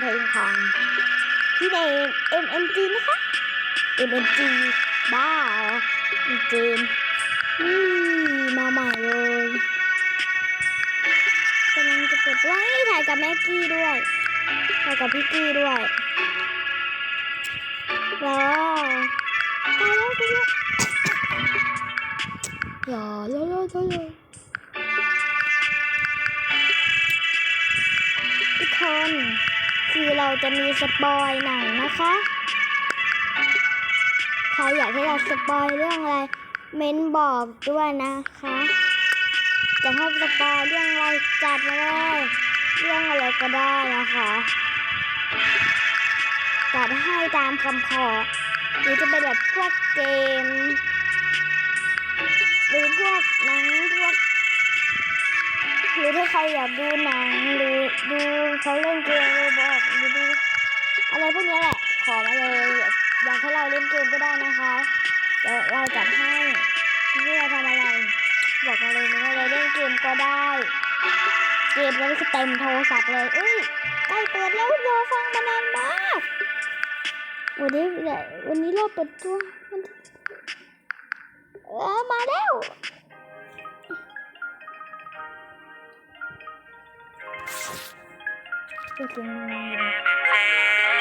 เพลงของพี่เนม MNG นะคะ MNG บ้าเหรอเจนนี่มาใหม่เลยกำลังจะเปิดไว้ถ่ายกับแม็กกี้ด้วยถ่ายกับพี่กี้ด้วยแล้วตายแล้วตายแล้วอย่าอย่าอย่าอย่าอย่าทุกคน คือเราจะมีสปอยหนังนะคะ ใครอยากให้เราสปอยเรื่องอะไร เม้นบอกด้วยนะคะ จะให้สปอยเรื่องอะไรจัดมาเลยเรื่องอะไรก็ได้นะคะจัดให้ตามคำขอหรือจะเป็นแบบพวกเกม หรือพวกหนังพวก ครอยากดูหนังหรือดูเขาเล่นเกมบอกหรือดูอะไรพวกนี้แหละ ขอมาเลยอยากให้เราเล่นเกมก็ได้นะคะ เดี๋ยวเราจัดให้ที่เราทำอะไร บอกมาเลยว่าเราเล่นเกมก็ได้ เกมแล้วก็เต็มโทรศัพท์เลยเอ้ยใกล้เปิดแล้วรอฟังมานานมากวันนี้วันนี้เราเปิดตัวมันเออมาแล้ว เปิด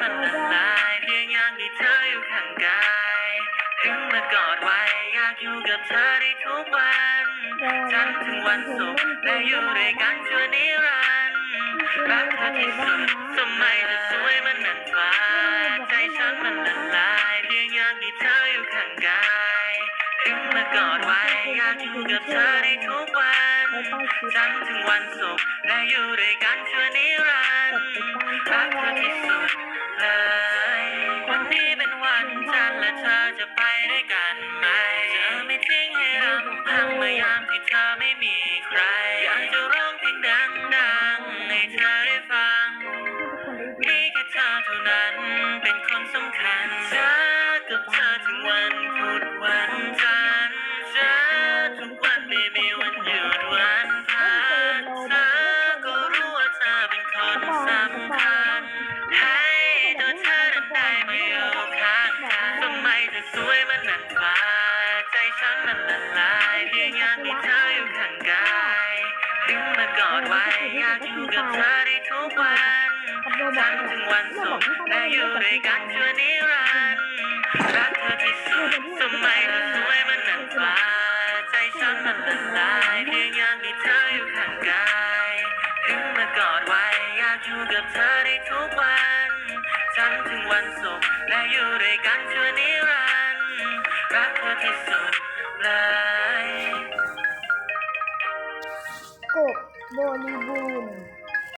มันละลายเพียงอย่างที่เธออยู่ข้างกายถึงมากอดไว้อยากอยู่กับเธอได้ทุกวันจันทร์ถึงวันศุกร์และอยู่ด้วยกันชั่วนิรันดร์รักเธอที่สุดสมัยเธอสวยมันนางฟ้าใจฉันมันละลายเพียงอย่างที่เธออยู่ข้างกายถึงมากอดไว้อยากอยู่กับเธอได้ทุกวันจันทร์ถึงวันศุกร์และอยู่ด้วยกันชั่วนิรันดร์รักเธอที่สุด เลย วันนี้เป็นวันจันทร์และเธอจะไปด้วยกันไหมเธอไม่ทิ้งให้รำพังเมื่อยามที่เธอไม่มีใคร อยากจะร้องเพลงดังๆให้เธอได้ อดไว้อยากอยู่กับเธอได้ทุกวันจันทร์ถึงวันศุกร์และอยู่ด้วยกันชั่วนิรันดร์รักเธอที่สุดสมัยเธอสวยมันนางฟ้าใจฉันมันละลายเพียงอย่างที่เธออยู่ข้างกายถึงมากอดไว้อยากอยู่กับเธอได้ทุกวันจันทร์ถึงวันศุกร์และอยู่ด้วยกันชั่วนิรันดร์รักเธอที่สุดเลย voleybol.